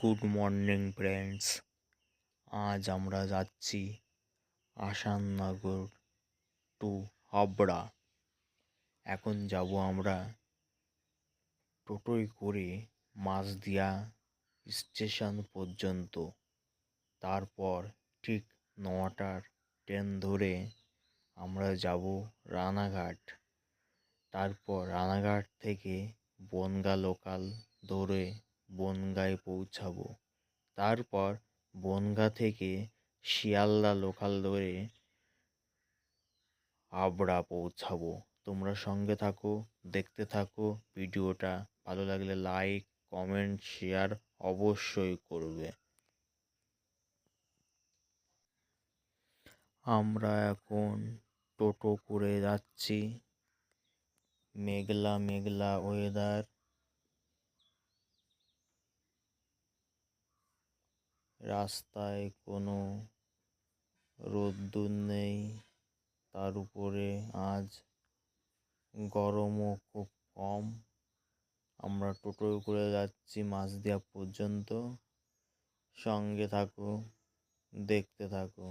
Good morning friends আজ আমরা যাচ্ছি আসাননগর টু হাবড়া। এখন যাব আমরা টোটোয় করে মাঝদিয়া স্টেশন পর্যন্ত। তারপর ঠিক নটার ট্রেন ধরে আমরা যাব রানাঘাট। তারপর রানাঘাট থেকে বনগা লোকাল ধরে বনগায় পৌঁছাবো। তারপর বনগা থেকে শিয়ালদা লোকাল ধরে হাবড়া পৌঁছাবো। তোমরা সঙ্গে থাকো, দেখতে থাকো, ভিডিওটা ভালো লাগলে লাইক কমেন্ট শেয়ার অবশ্যই করবে। আমরা এখন টোটো করে যাচ্ছি। মেঘলা মেঘলা ওয়েদার রাস্তায় কোনো রোদ্দুর নেই। তার উপরে আজ গরমও খুব কম। আমরা টোটোয় করে যাচ্ছি মাছদিয়া পর্যন্ত। সঙ্গে থাকো, দেখতে থাকো।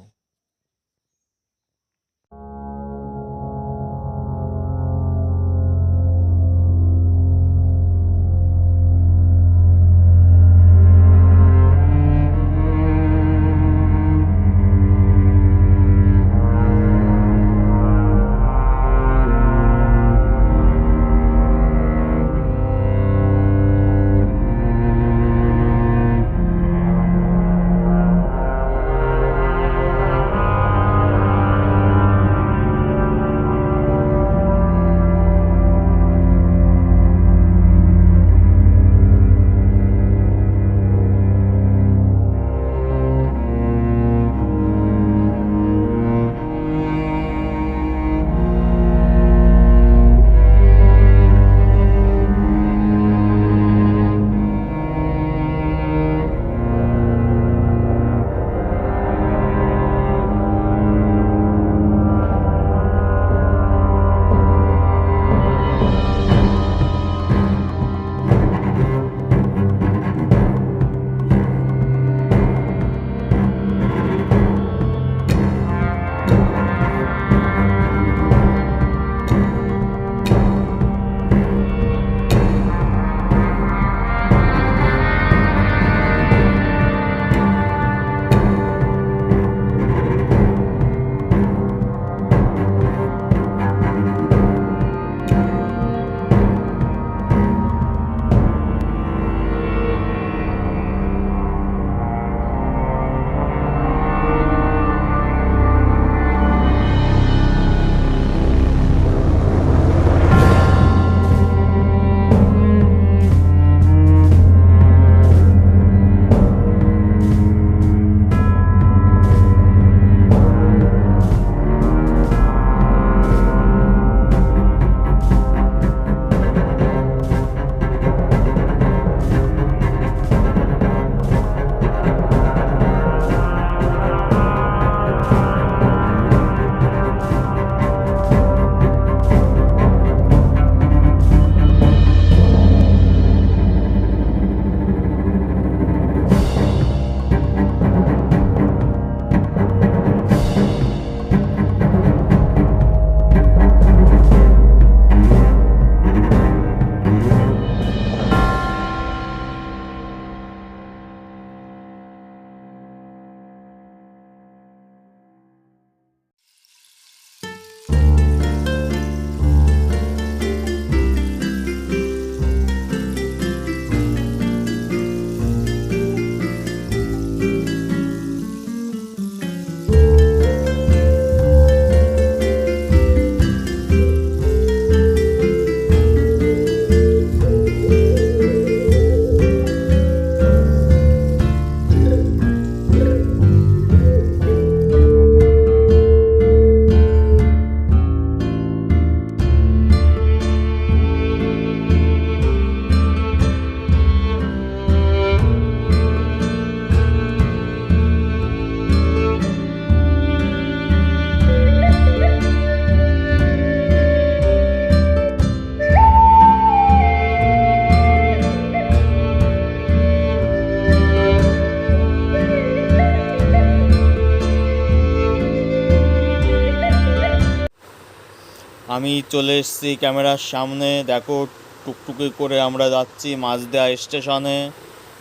আমি চলে এসেছি ক্যামেরার সামনে। দেখো, টুকটুকি করে আমরা যাচ্ছি মাঝদেয়া স্টেশনে।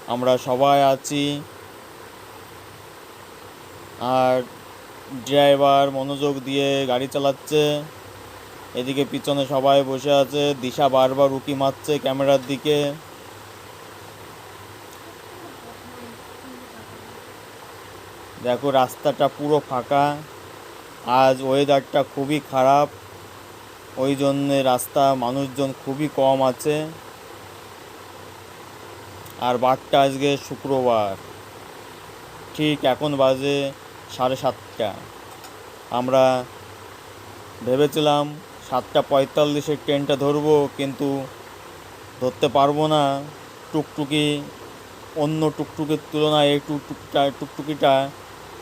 আমরা সবাই আছি। আর ড্রাইভার মনোযোগ দিয়ে গাড়ি চালাচ্ছে। এদিকে পিছনে সবাই বসে আছে। দিশা বারবার উকি মারছে ক্যামেরার দিকে। দেখো, রাস্তাটা পুরো ফাঁকা। আজ ওয়েদারটা খুবই খারাপ। ওই জন্যে রাস্তা মানুষজন খুবই কম আছে। আর বারটা আজকে শুক্রবার। ঠিক এখন বাজে সাড়ে সাতটা। আমরা ভেবেছিলাম সাতটা পঁয়তাল্লিশের ট্রেনটা ধরবো, কিন্তু ধরতে পারব না। টুকটুকি, অন্য টুকটুকির তুলনায় এই টুকটুকটা টুকটুকিটা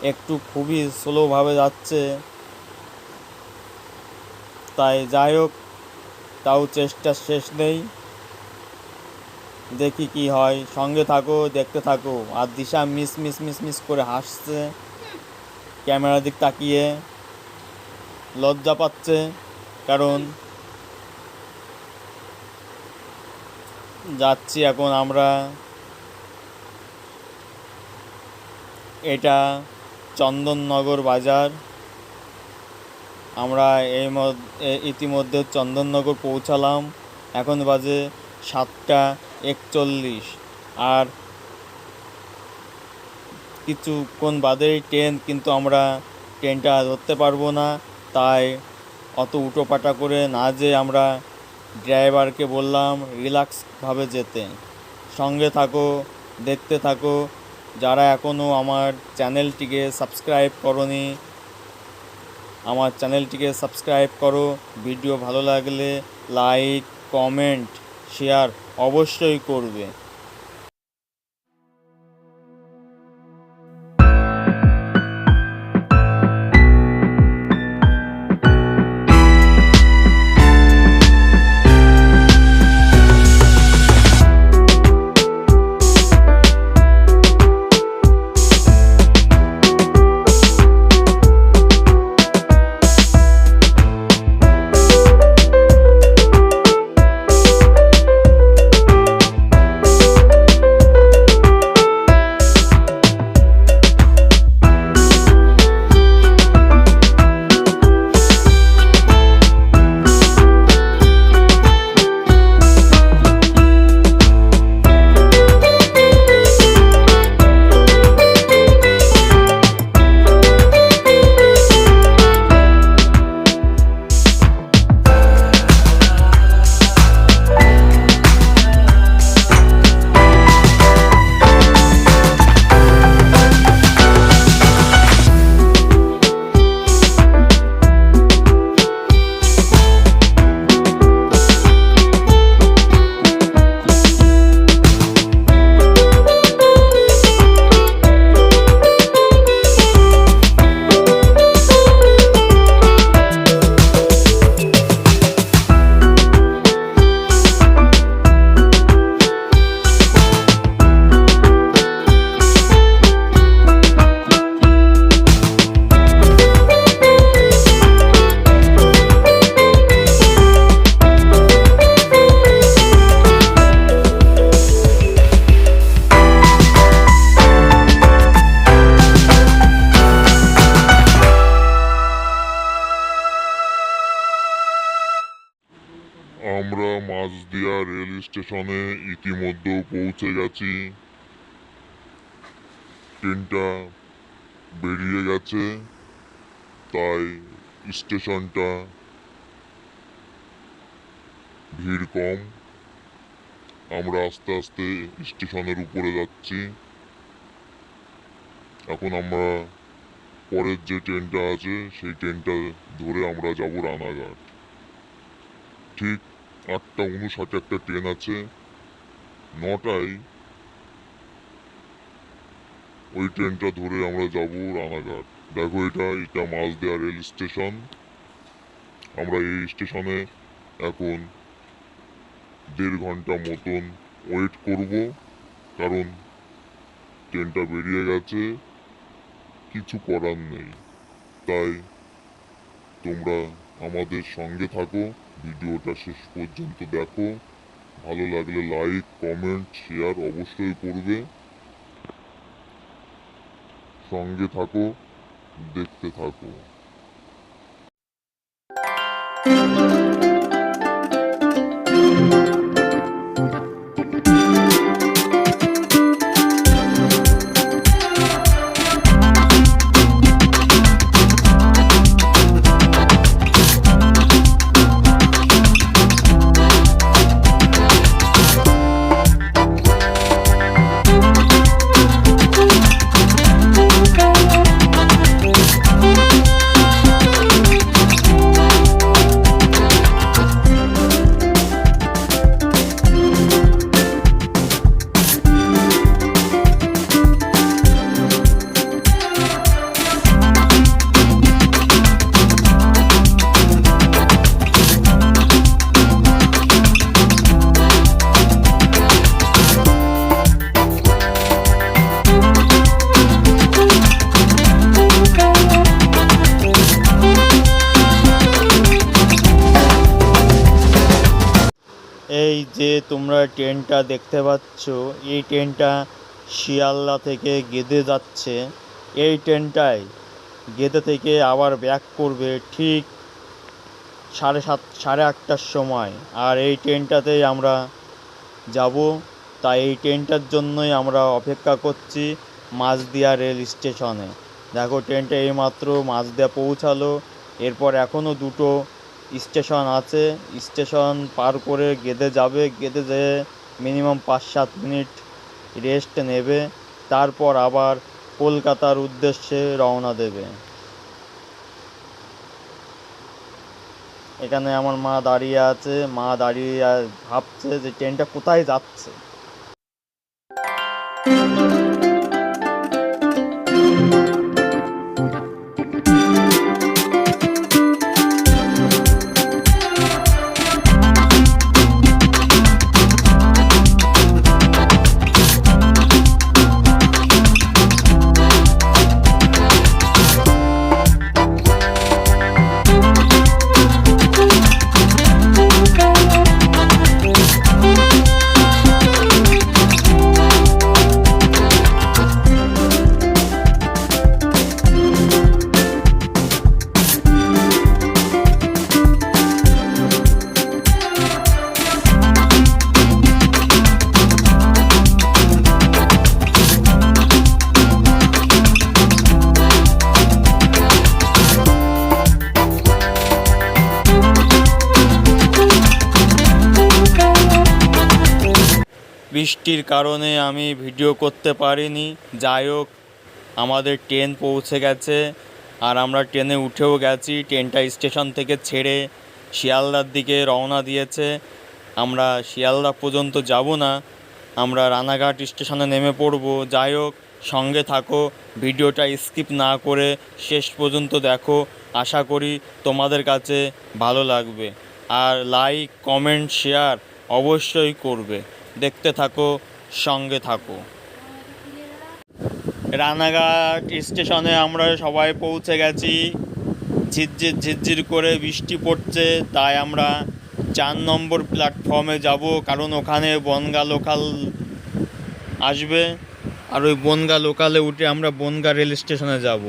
একটু খুবই স্লোভাবে যাচ্ছে। তাই যাই হোক, তাও চেষ্টা শেষ নেই। দেখি কি হয়। সঙ্গে থাকো, দেখতে থাকো। আর Disha miss miss miss miss করে হাসছে। ক্যামেরার দিক তাকিয়ে লজ্জা পাচ্ছে, কারণ যাচ্ছি এখন আমরা। এটা চন্দননগর বাজার। আমরা এই মধ্যে ইতিমধ্যে চন্দননগর পৌঁছালাম। এখন বাজে সাতটা একচল্লিশ। আর কিছুক্ষণ বাদেই ট্রেন, কিন্তু আমরা ট্রেনটা ধরতে পারব না। তাই অত উটোপাটা করে না যে আমরা ড্রাইভারকে বললাম, রিল্যাক্সভাবে যেতে। সঙ্গে থাকো, দেখতে থাকো। যারা এখনও আমার চ্যানেলটিকে সাবস্ক্রাইব করনি আমার চ্যানেলটিকে সাবস্ক্রাইব করো। ভিডিও ভালো লাগলে লাইক কমেন্ট শেয়ার অবশ্যই করবে। ইতিমধ্যে পৌঁছে গেছি ট্রেনটা বেরিয়ে গেছে তাই স্টেশনটা ভিড় কম আমরা আস্তে আস্তে স্টেশনের উপরে যাচ্ছি। এখন আমরা পরের যে ট্রেনটা আছে, সেই ট্রেনটা ধরে আমরা যাব রানাঘাট। ঠিক আটটা উনষাটে একটা ট্রেন আছে। নটায় ওই ট্রেনটা ধরে আমরা যাব রানাঘাট। দেখো এটা এটা মাঝদেয়া রেল স্টেশন। আমরা এই স্টেশনে এখন দেড় ঘণ্টা মতন ওয়েট করব, কারণ ট্রেনটা বেরিয়ে গেছে। কিছু করার নেই। তাই তোমরা আমাদের সঙ্গে থাকো, ভিডিওটা শেষ পর্যন্ত দেখো। ভালো লাগলে লাইক কমেন্ট শেয়ার অবশ্যই করবে। সঙ্গে থাকো দেখতে থাকো। ট্রেনটা দেখতে পাচ্ছ, এই ট্রেনটা শিয়ালদা থেকে গেদে যাচ্ছে। এই ট্রেনটাই গেদে থেকে আবার ব্যাক করবে ঠিক সাড়ে সাত, সাড়ে আটটার সময়। আর এই ট্রেনটাতেই আমরা যাব। তাই এই ট্রেনটার জন্যই আমরা অপেক্ষা করছি মাঝদিয়া রেল স্টেশনে। দেখো, ট্রেনটা এইমাত্র মাঝদিয়া পৌঁছালো। এরপর এখনও দুটো স্টেশন আছে, স্টেশন পার করে গেদে যাবে, গেদে যেয়ে মিনিমাম পাঁচ সাত মিনিট রেস্ট নেবে, তারপর আবার কলকাতার উদ্দেশ্যে রওনা দেবে। এখানে আমার মা দাঁড়িয়ে আছে, মা দাঁড়িয়ে ভাবছে যে ট্রেনটা কোথায় যাচ্ছে। বৃষ্টির কারণে আমি ভিডিও করতে পারিনি। যাই হোক, আমাদের ট্রেন পৌঁছে গেছে আর আমরা ট্রেনে উঠেও গেছি। ট্রেনটা স্টেশন থেকে ছেড়ে শিয়ালদার দিকে রওনা দিয়েছে। আমরা শিয়ালদা পর্যন্ত যাব না, আমরা রানাঘাট স্টেশনে নেমে পড়ব। যাই হোক, সঙ্গে থাকো, ভিডিওটা স্কিপ না করে শেষ পর্যন্ত দেখো। আশা করি তোমাদের কাছে ভালো লাগবে। আর লাইক, কমেন্ট, শেয়ার অবশ্যই করবে। দেখতে থাকো, সঙ্গে থাকো। রানাঘাট স্টেশনে আমরা সবাই পৌঁছে গেছি। ঝিরঝির ঝিরঝির করে বৃষ্টি পড়ছে, তাই আমরা চার নম্বর প্ল্যাটফর্মে যাব, কারণ ওখানে বনগা লোকাল আসবে। আর ওই বনগা লোকালে উঠে আমরা বনগা রেল স্টেশনে যাব।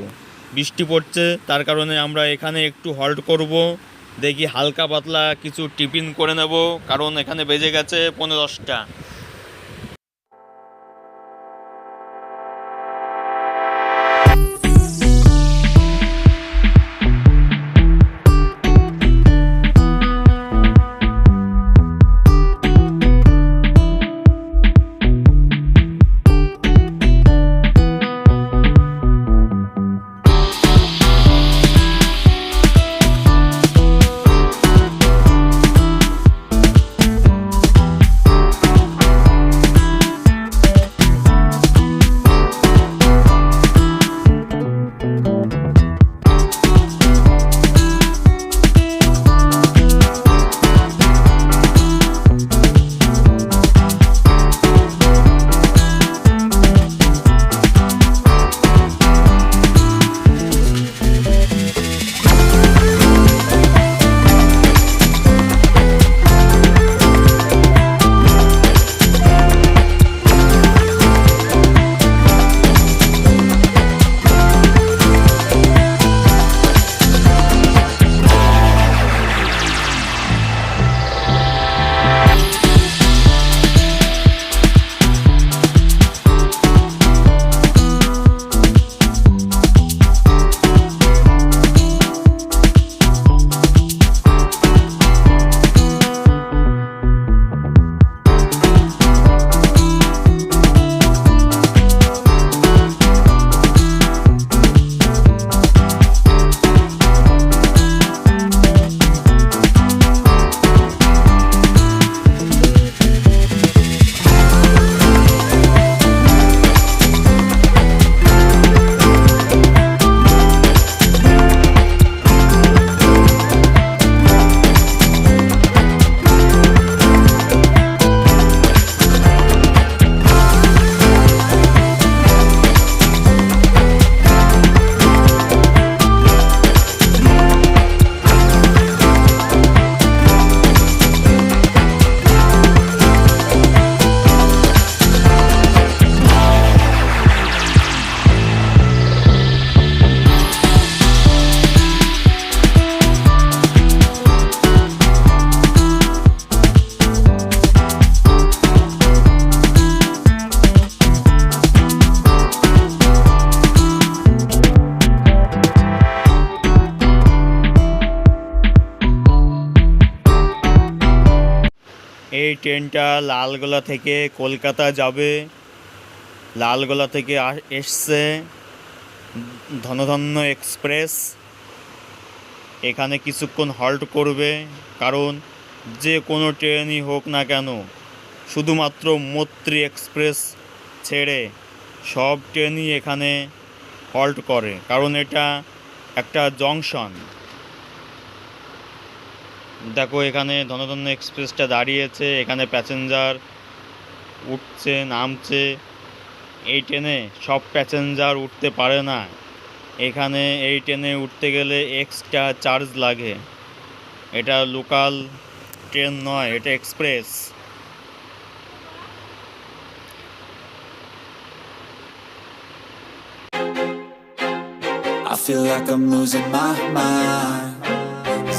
বৃষ্টি পড়ছে, তার কারণে আমরা এখানে একটু হল্ট করব। দেখি হালকা পাতলা কিছু টিফিন করে নেব কারণ এখানে বেজে গেছে পনেরো দশটা। এই ট্রেনটা লালগোলা থেকে কলকাতা যাবে। লালগোলা থেকে এসছে ধনধন্য এক্সপ্রেস। এখানে কিছুক্ষণ হল্ট করবে, কারণ যে কোনো ট্রেনই হোক না কেন, শুধুমাত্র মৈত্রী এক্সপ্রেস ছেড়ে সব ট্রেনই এখানে হল্ট করে, কারণ এটা একটা জংশন। দেখো, এখানে ধনধন্য এক্সপ্রেসটা দাঁড়িয়েছে, এখানে প্যাসেঞ্জার উঠছে, নামছে। এই ট্রেনে সব প্যাসেঞ্জার উঠতে পারে না। এখানে এই ট্রেনে উঠতে গেলে এক্সট্রা চার্জ লাগে। এটা লোকাল ট্রেন নয়, এটা express I feel like I'm losing my mind.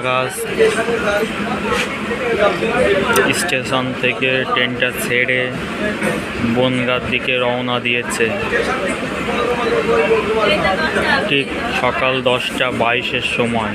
Ranagachh station থেকে ট্রেনটা ছেড়ে বনগাঁর দিকে রওনা দিয়েছে। ঠিক সকাল দশটা বাইশের সময়।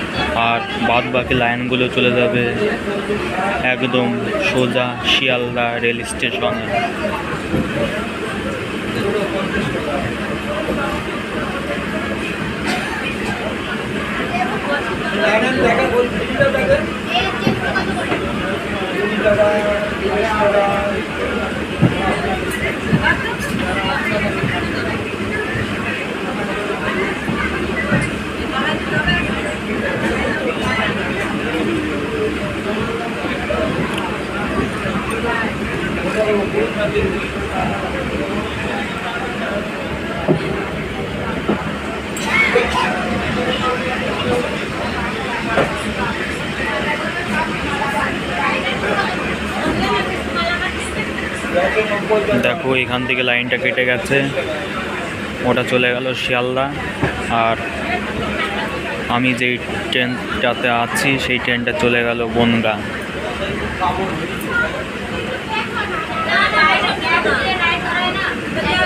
আর বাদ বাকি লাইনগুলো চলে যাবে একদম সোজা শিয়ালদা রেল স্টেশনে। লাইনের দেখো, এখান থেকে লাইনটা কেটে গেছে। ওটা চলে গেল শিয়ালদা। আর আমি যেই ট্রেনটাতে আছি, সেই ট্রেনটা চলে গেল বনগা।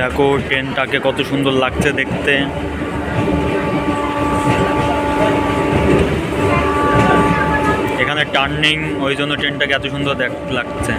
দেখো ট্রেনটাকে কত সুন্দর লাগছে দেখতে। এখানে টার্নিং, ওই জন্য ট্রেনটাকে এত সুন্দর দেখ লাগছে।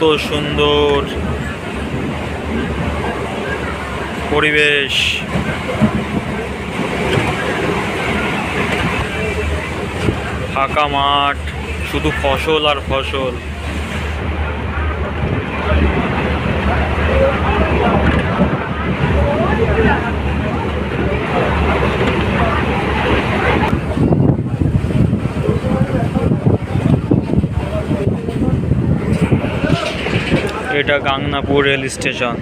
কত সুন্দর পরিবেশ। ফাঁকা মাঠ শুধু ফসল আর ফসল। এটা Gangnapur rail station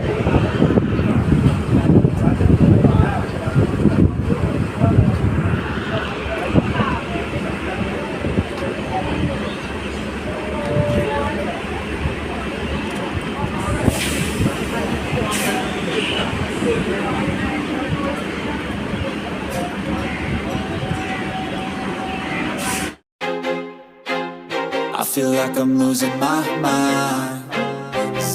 I feel like I'm losing my mind.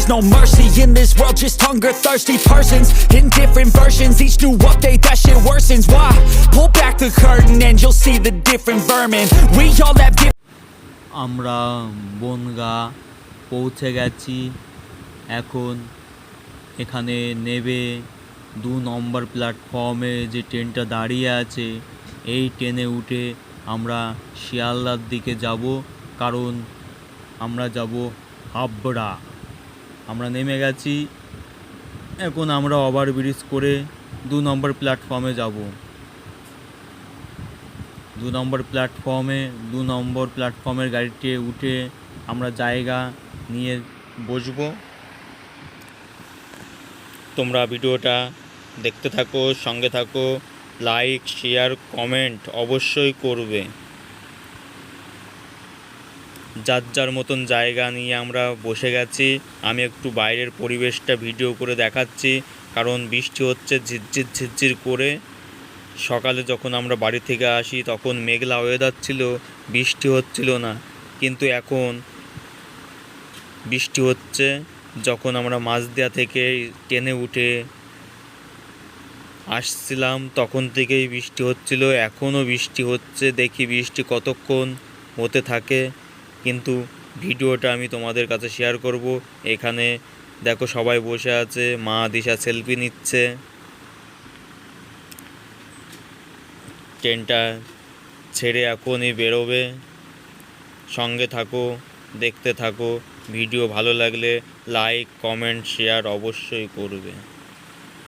there's no mercy in this world, just hunger thirsty persons in different versions. Each new update, that shit worsens. Why? Pull back the curtain and you'll see the different vermin. We all have different. আমরা বনগা পৌঁছে গেছি এখন এখানে নেবে দু নম্বর প্ল্যাটফর্মে যে ট্রেনটা দাঁড়িয়ে আছে এই ট্রেনে উঠে আমরা শিয়ালদার দিকে যাব কারণ আমরা যাব হাবড়া আমরা নেমে গেছি। এখন আমরা ওভারব্রিজ করে দু নম্বর প্ল্যাটফর্মে যাব। দু নম্বর প্ল্যাটফর্মে দু নম্বর প্ল্যাটফর্মের গাড়িতে উঠে আমরা জায়গা নিয়ে বসবো। তোমরা ভিডিওটা দেখতে থাকো, সঙ্গে থাকো লাইক শেয়ার কমেন্ট অবশ্যই করবে। যার যার মতন জায়গা নিয়ে আমরা বসে গেছি। আমি একটু বাইরের পরিবেশটা ভিডিও করে দেখাচ্ছি, কারণ বৃষ্টি হচ্ছে ঝিরঝির ঝিরঝির করে। সকালে যখন আমরা বাড়ি থেকে আসি, তখন মেঘলা ওয়েদার ছিল, বৃষ্টি হচ্ছিল না। কিন্তু এখন বৃষ্টি হচ্ছে, যখন আমরা মাঝদিয়া থেকে ট্রেনে উঠে আসছিলাম, তখন থেকেই বৃষ্টি হচ্ছিল। এখনও বৃষ্টি হচ্ছে, দেখি বৃষ্টি কতক্ষণ হতে থাকে। কিন্তু ভিডিওটা আমি তোমাদের কাছে শেয়ার করব। এখানে দেখো সবাই বসে আছে, মা দিশা সেলফি নিচ্ছে। ট্রেনটা ছেড়ে এখনই বেরোবে। সঙ্গে থাকো, দেখতে থাকো। ভিডিও ভালো লাগলে লাইক কমেন্ট শেয়ার অবশ্যই করবে।